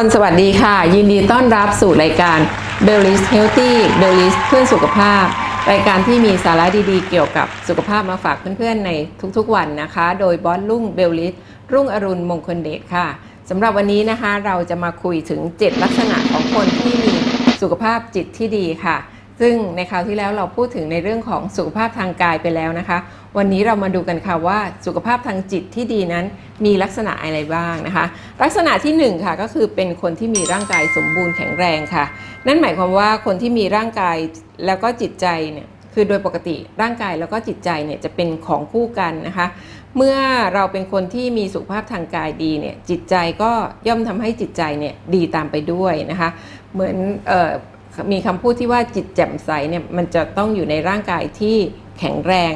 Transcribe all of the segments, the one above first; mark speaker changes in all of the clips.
Speaker 1: คนสวัสดีค่ะ ยินดีต้อนรับสู่รายการ b e l l i s Healthy b e l l i s เพื่อนสุขภาพ รายการที่มีสาระดีๆ เกี่ยวกับสุขภาพมาฝากเพื่อนๆในทุกๆวันนะคะ โดยบอสรุ่งเบลลิสรุ่งอรุณมงคลเดชค่ะสำหรับวันนี้นะคะเราจะมาคุยถึง 7 ลักษณะของคนที่มีสุขภาพจิตที่ดีค่ะ ซึ่งในคราวที่แล้วเราพูดถึงในเรื่องของสุขภาพทางกายไปแล้วนะคะ วันนี้เรามาดูกันค่ะว่าสุขภาพทางจิตที่ดีนั้นมีลักษณะอะไรบ้างนะคะ ลักษณะที่หนึ่งค่ะก็คือเป็นคนที่มีร่างกายสมบูรณ์แข็งแรงค่ะ นั่นหมายความว่าคนที่มีร่างกายแล้วก็จิตใจเนี่ยคือโดยปกติร่างกายแล้วก็จิตใจเนี่ยจะเป็นของคู่กันนะคะ เมื่อเราเป็นคนที่มีสุขภาพทางกายดีเนี่ยจิตใจก็ย่อมทำให้จิตใจเนี่ยดีตามไปด้วยนะคะ เหมือนเออ มีคำพูดที่ว่าจิตแจ่มใสเนี่ยมันจะต้องอยู่ในร่างกายที่แข็งแรง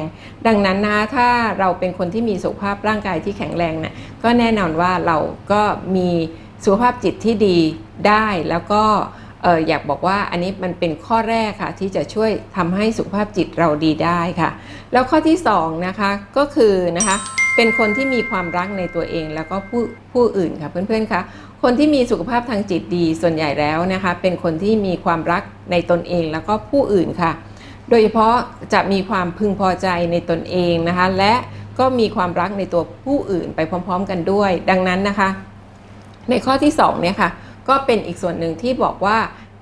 Speaker 1: ดังนั้นนะถ้าเราเป็นคนที่มีสุขภาพร่างกายที่แข็งแรงนะก็แน่นอนว่าเราก็มีสุขภาพจิตที่ดีได้แล้วก็อออยากบอกว่าอันนี้มันเป็นข้อแรกค่ะ ที่จะช่วยทำให้สุขภาพจิตเราดีได้ค่ะ แล้วข้อที่2นะคะก็คือนะคะ เป็นคนที่มีความรักในตัวเองแล้วก็ผู้ผู้อื่นค่ะเพื่อนๆคะคนที่มีสุขภาพทางจิตดีส่วนใหญ่แล้วนะคะ เป็นคนที่มีความรักในตนเองแล้วก็ผู้อื่นค่ะ โดยเฉพาะจะมีความพึงพอใจในตนเองนะคะ และก็มีความรักในตัวผู้อื่นไปพร้อม ๆ กันด้วย ดังนั้นนะคะ ในข้อที่2เนี่ยค่ะก็เป็นอีกส่วนหนึ่งที่บอกว่า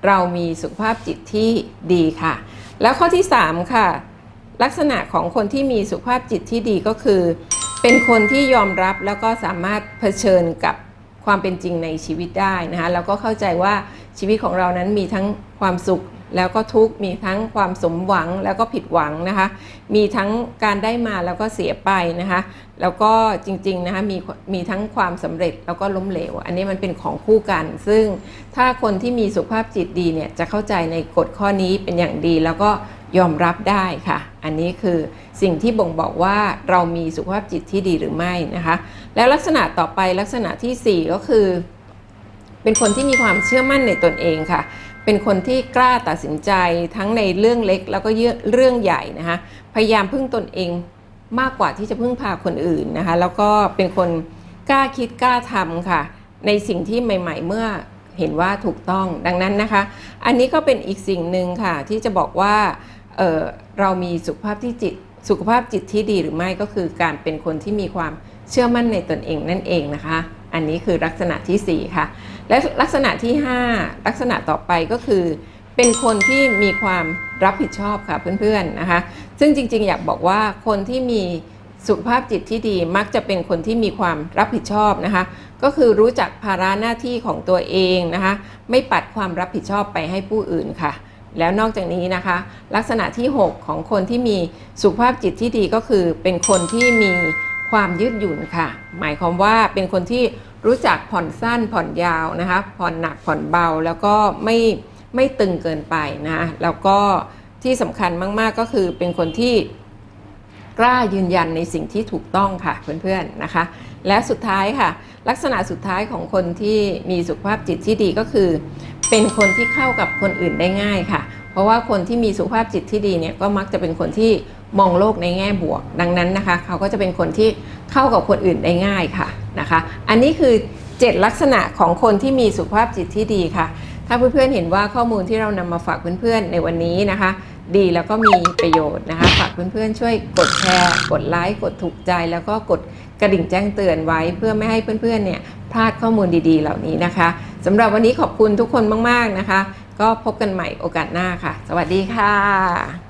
Speaker 1: เรามีสุขภาพจิตที่ดีค่ะ แล้วข้อที่ 3 ค่ะ ลักษณะของคนที่มีสุขภาพจิตที่ดีก็คือ เป็นคนที่ยอมรับแล้วก็สามารถเผชิญกับความเป็นจริงในชีวิตได้นะคะแล้วก็เข้าใจว่าชีวิตของเรานั้นมีทั้งความสุข แล้วก็ทุกมีทั้งความสมหวังแล้วก็ผิดหวังนะคะ มีทั้งการได้มาแล้วก็เสียไปนะคะ แล้วก็จริงๆนะคะมีมีทั้งความสำเร็จแล้วก็ล้มเหลว อันนี้มันเป็นของคู่กัน ซึ่งถ้าคนที่มีสุขภาพจิตดีเนี่ยจะเข้าใจในกฎข้อนี้เป็นอย่างดี แล้วก็ยอมรับได้ค่ะ อันนี้คือสิ่งที่บ่งบอกว่าเรามีสุขภาพจิตที่ดีหรือไม่นะคะ แล้วลักษณะต่อไปลักษณะทีสี่4 ก็คือ เป็นคนที่มีความเชื่อมั่นในตนเองค่ะ เป็นคนที่กล้าตัดสินใจทั้งในเรื่องเล็กแล้วก็เรื่องใหญ่นะคะพยายามพึ่งตนเองมากกว่าที่จะพึ่งพาคนอื่นนะคะแล้วก็เป็นคนกล้าคิดกล้าทำค่ะ ในสิ่งที่ใหม่ ๆ เมื่อเห็นว่าถูกต้องดังนั้นนะคะ อันนี้ก็เป็นอีกสิ่งหนึ่งค่ะ ที่จะบอกว่าเเรามีสุขภาพที่จิตสุขภาพจิตที่ดีหรือไม่ก็คือการเป็นคนที่มีความเชื่อมั่นในตนเองนั่นเองนะคะ อันนี้คือลักษณะที่ 4 ค่ะ และลักษณะที่ 5 ลักษณะต่อไปก็คือ เป็นคนที่มีความรับผิดชอบค่ะเพื่อนๆนะคะ ซึ่งจริงๆ อยากบอกว่าคนที่มีสุขภาพจิตที่ดีมักจะเป็นคนที่มีความรับผิดชอบนะคะ ก็คือรู้จักภาระหน้าที่ของตัวเองนะคะ ไม่ปัดความรับผิดชอบไปให้ผู้อื่นค่ะ แล้วนอกจากนี้นะคะ ลักษณะที่ 6 ของคนที่มีสุขภาพจิตที่ดีก็คือเป็นคนที่มี ความยืดหยุ่นค่ะ หมายความว่าเป็นคนที่รู้จักผ่อนสั้นผ่อนยาวนะคะ ผ่อนหนักผ่อนเบาแล้วก็ไม่ไม่ตึงเกินไปนะ แล้วก็ที่สำคัญมากๆก็คือเป็นคนที่กล้ายืนยันในสิ่งที่ถูกต้องค่ะเพื่อนๆนะคะ และสุดท้ายค่ะ ลักษณะสุดท้ายของคนที่มีสุขภาพจิตที่ดีก็คือ เป็นคนที่เข้ากับคนอื่นได้ง่ายค่ะ เพราะว่าคนที่มีสุขภาพจิตที่ดีเนี่ยก็มักจะเป็นคนที่ มองโลกในแง่บวก ดังนั้นนะคะเขาก็จะเป็นคนที่เข้ากับคนอื่นได้ง่ายค่ะนะคะ อันนี้คือ 7 ลักษณะของคนที่มีสุขภาพจิตที่ดีค่ะ ถ้าเพื่อนๆเห็นว่าข้อมูลที่เรานำมาฝากเพื่อนๆในวันนี้นะคะ ดีแล้วก็มีประโยชน์นะคะ ฝากเพื่อนๆช่วยกดแชร์ กดไลค์กดถูกใจแล้วก็กดกระดิ่งแจ้งเตือนไว้เพื่อไม่ให้เพื่อนๆเนี่ยพลาดข้อมูลดีๆ เหล่านี้นะคะสำหรับวันนี้ขอบคุณทุกคนมากๆนะคะ ก็พบกันใหม่โอกาสหน้าค่ะ สวัสดีค่ะ